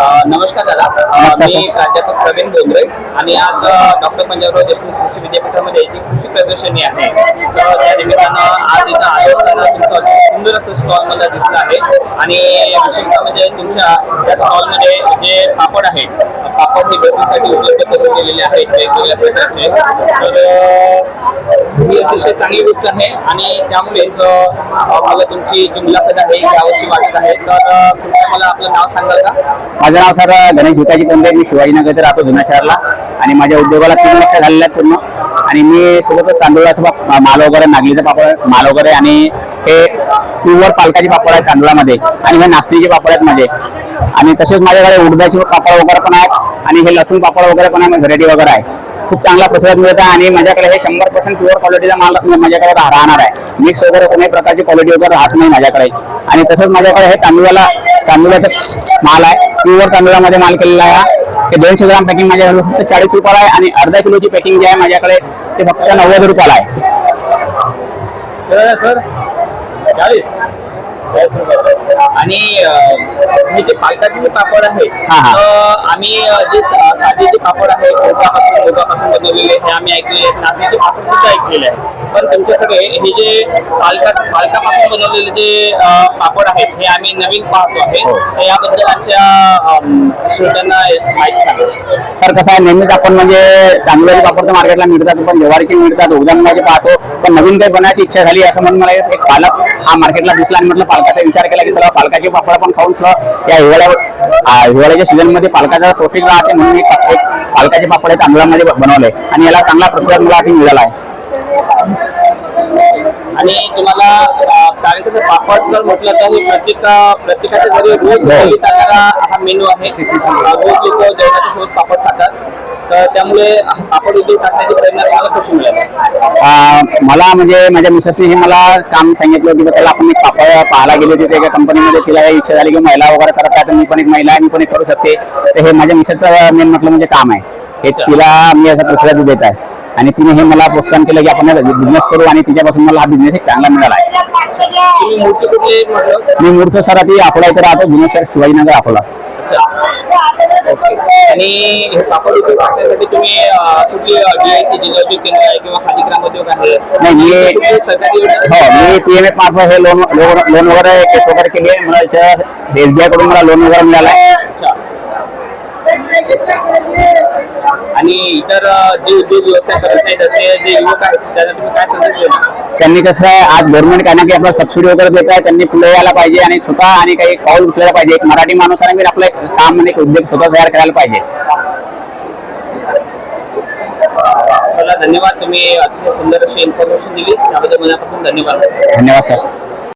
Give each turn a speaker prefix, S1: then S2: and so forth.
S1: नमस्कार दादा. मी. प्राध्यापक प्रवीण डोंगरे आणि आज डॉक्टर पंजाबराव देशमुख कृषी विद्यापीठामध्ये जी कृषी प्रदर्शनी आहे. तर त्या निमित्तानं आज इथं असताना तुमचं सुंदर असं स्टॉल मला दिसलं आहे. आणि विशेषतः म्हणजे तुमच्या त्या स्टॉलमध्ये जे पापड आहेत पापड हे विक्रीसाठी उपलब्ध करून दिलेले आहेत वेगवेगळ्या प्रकारचे. तर ही अतिशय चांगली गोष्ट आहे आणि त्यामुळेच मला तुमची जी मुलाखत आहे यावरची वाटत आहे. तर तुम्ही मला आपलं नाव सांगाल का?
S2: माझं नाव सर गणेश भुताजी कोंडे. मी शिवाजीनगर राहतो जुन्या शहरला. आणि माझ्या उद्योगाला तीन वर्ष झालेल्या पूर्ण. आणि मी सोबतच तांदूळाचं पाप- माल वगैरे नागलीचं पापड माल वगैरे आणि हे प्युअर पालकाचे पापड आहेत तांदुळामध्ये आणि हे नाचणीचे पापड आहेत माझे. आणि तसेच माझ्याकडे उडदाचे पापड वगैरे पण आहेत आणि हे लसूण पापड वगैरे पण आहे व्हरायटी वगैरे आहे. खूप चांगला प्रतिसाद मिळत आहे आणि माझ्याकडे हे शंभर पर्सेंट प्युअर क्वालिटीचा माल माझ्याकडे राहणार आहे. मिक्स वगैरे कोणत्याही प्रकारची क्वालिटी वगैरे राहत नाही माझ्याकडे. आणि तसंच माझ्याकडे हे तांदूळाला तांदुळाचा माल आहे. प्युअर तांदुळामध्ये माल केलेला आहे हे दोनशे ग्राम पॅकिंग माझ्याकडे फक्त चाळीस रुपयाला आहे आणि अर्धा किलोची पॅकिंग जी आहे माझ्याकडे ते फक्त नव्वद रुपयाला आहे.
S1: सर चाळीस. आणि हे जे पालकाचे जे पापड आहेत
S2: हा, हा.
S1: तर आम्ही जे साधे जे पापड आहेत मुगापासून मुगापासून बनवलेले हे आम्ही ऐकलेले आहेत. नाचणीचे पापड सुद्धा ऐकलेले आहेत. पण तुमच्याकडे हे जे पालका पालकापासून बनवलेले जे पापड आहेत हे आम्ही नवीन पाहतो आहे.
S2: हो.
S1: तर याबद्दल आमच्या श्रोत्यांना माहिती सांगा.
S2: सर कसं आहे नेहमीच आपण म्हणजे तांदूळाचे पापड तर मार्केटला मिळतात पण ज्वारीचे मिळतात उदाहरणाचे पाहतो. पण नवीन काही बनायची इच्छा झाली असं म्हणून मला एक पालक हा मार्केटला दिसला आणि म्हटलं पालकाचा विचार केला की चला पालकाचे पापड पण खाऊन चला. या हिवाळ्या हिवाळ्याच्या सीझनमध्ये पालकाचा पौष्टिक राहते म्हणून एक पालकाचे पापड हे तांदूळामध्ये बनवले आणि याला चांगला प्रतिसाद मला आधी मिळाला आहे.
S1: आणि तुम्हाला तांदळाचं पापड जर म्हटलं तर हे प्रत्येक प्रत्येकाच्या घरी रोज चालणारा हा मेनू आहे. रोज लोक जेवणाच्या सोबत पापड खातात. तर त्यामुळे पापड उद्योग टाकण्याची प्रेरणा तुम्हाला कशी मिळाली.
S2: मला म्हणजे माझ्या मिसेसने हे मला काम सांगितलं की त्याला आपण एक पापड पाहायला गेले होते एका कंपनीमध्ये तिला इच्छा झाली की महिला वगैरे करत आहे तर मी पण एक महिला आहे मी पण एक करू शकते. तर हे माझ्या मिसेसचं मेन म्हटलं म्हणजे काम आहे. हे तिला मी असं प्रतिसाद देत आहे. आणि तिने हे मला प्रोत्साहन केलं की आपण बिझनेस करू आणि तिच्यापासून मला हा बिझनेस एक चांगला मिळाला आहे. मी मूळचं सर आधी अकोला इथे राहतो जुने शहर शिवाजीनगर अकोला.
S1: ओके आणि हे पापड उद्योग टाकण्यासाठी तुम्ही कुठली डीआयसी जिल्हा उद्योग केंद्र आहे किंवा खादी ग्राम उद्योग आहे?
S2: नाही मी
S1: सरकारी
S2: हो पी एम एफ मार्फत हे लोन लोन वगैरे केस वगैरे केली आहे. मला इथं एस बी कडून मला लोन वगैरे मिळालं
S1: आणि इतर जे उद्योग व्यवसाय करत आहेत असे जे युवक आहेत त्यांना तुम्ही काय संदेश देणार?
S2: त्यांनी कसं आहे आज गव्हर्नमेंट काही ना काही आपल्याला सबसिडी वगैरे देत आहे त्यांनी पुढे यायला पाहिजे आणि स्वतः आणि काही पाऊल उचलायला पाहिजे. एक मराठी माणूसाने मी आपलं एक काम म्हणजे एक उद्योग स्वतः तयार करायला पाहिजे.
S1: चला धन्यवाद. तुम्ही अतिशय सुंदर अशी इन्फॉर्मेशन दिली. त्याबद्दल मनापासून धन्यवाद.
S2: धन्यवाद सर